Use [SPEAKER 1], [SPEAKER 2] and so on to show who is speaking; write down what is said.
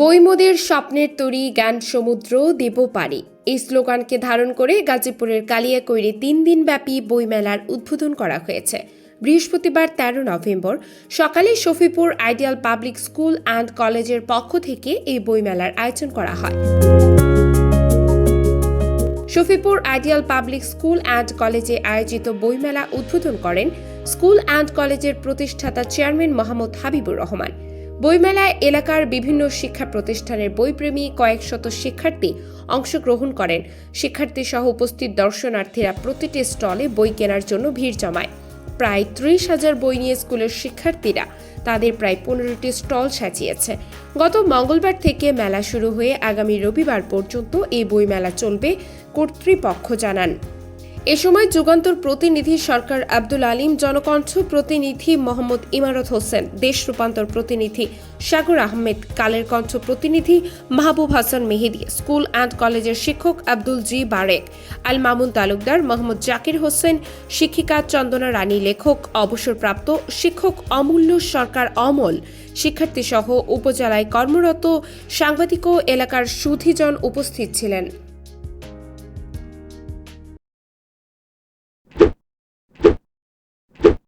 [SPEAKER 1] বৈমদের স্বপ্নের তরি জ্ঞান সমুদ্র দেব পারে এই স্লোগানকে ধারণ করে গাজীপুরের কৈরে তিন দিন ব্যাপী বইমেলার উদ্বোধন করা হয়েছে বৃহস্পতিবার ১৩ নভেম্বর সকালে Shafipur ideal public school and কলেজের পক্ষ থেকে এই বইমেলার আয়োজন করা হয় Shafipur ideal public school and কলেজে আয়োজিত বইমেলা উদ্বোধন করেন স্কুল অ্যান্ড কলেজের প্রতিষ্ঠাতা চেয়ারম্যান মোহাম্মদ হাবিবুর রহমান বইমেলায় এলাকার বিভিন্ন শিক্ষা প্রতিষ্ঠানের বইপ্রেমী কয়েক শত শিক্ষার্থী অংশগ্রহণ করেন শিক্ষার্থী সহ উপস্থিত দর্শনার্থীরা প্রতিটি স্টলে বই কেনার জন্য ভিড় জমায় প্রায় ত্রিশ হাজার বই নিয়ে স্কুলের শিক্ষার্থীরা তাদের প্রায় পনেরোটি স্টল সাজিয়েছে গত মঙ্গলবার থেকে মেলা শুরু হয়ে আগামী রবিবার পর্যন্ত এই বইমেলা চলবে কর্তৃপক্ষ জানান এ সময় যুগান্তর প্রতিনিধি সরকার আব্দুল আলিম জনকণ্ঠ প্রতিনিধি মোহাম্মদ ইমারত হোসেন দেশ রূপান্তর প্রতিনিধি সাগর আহমেদ কালের কণ্ঠ প্রতিনিধি মাহবুব হাসান মেহেদি স্কুল অ্যান্ড কলেজের শিক্ষক আব্দুল জি বারেক আল মামুন তালুকদার মোহাম্মদ জাকির হোসেন শিক্ষিকা চন্দনা রানী লেখক অবসরপ্রাপ্ত শিক্ষক অমূল্য সরকার অমল শিক্ষার্থীসহ উপজেলায় কর্মরত সাংবাদিক ও এলাকার সুধিজন উপস্থিত ছিলেন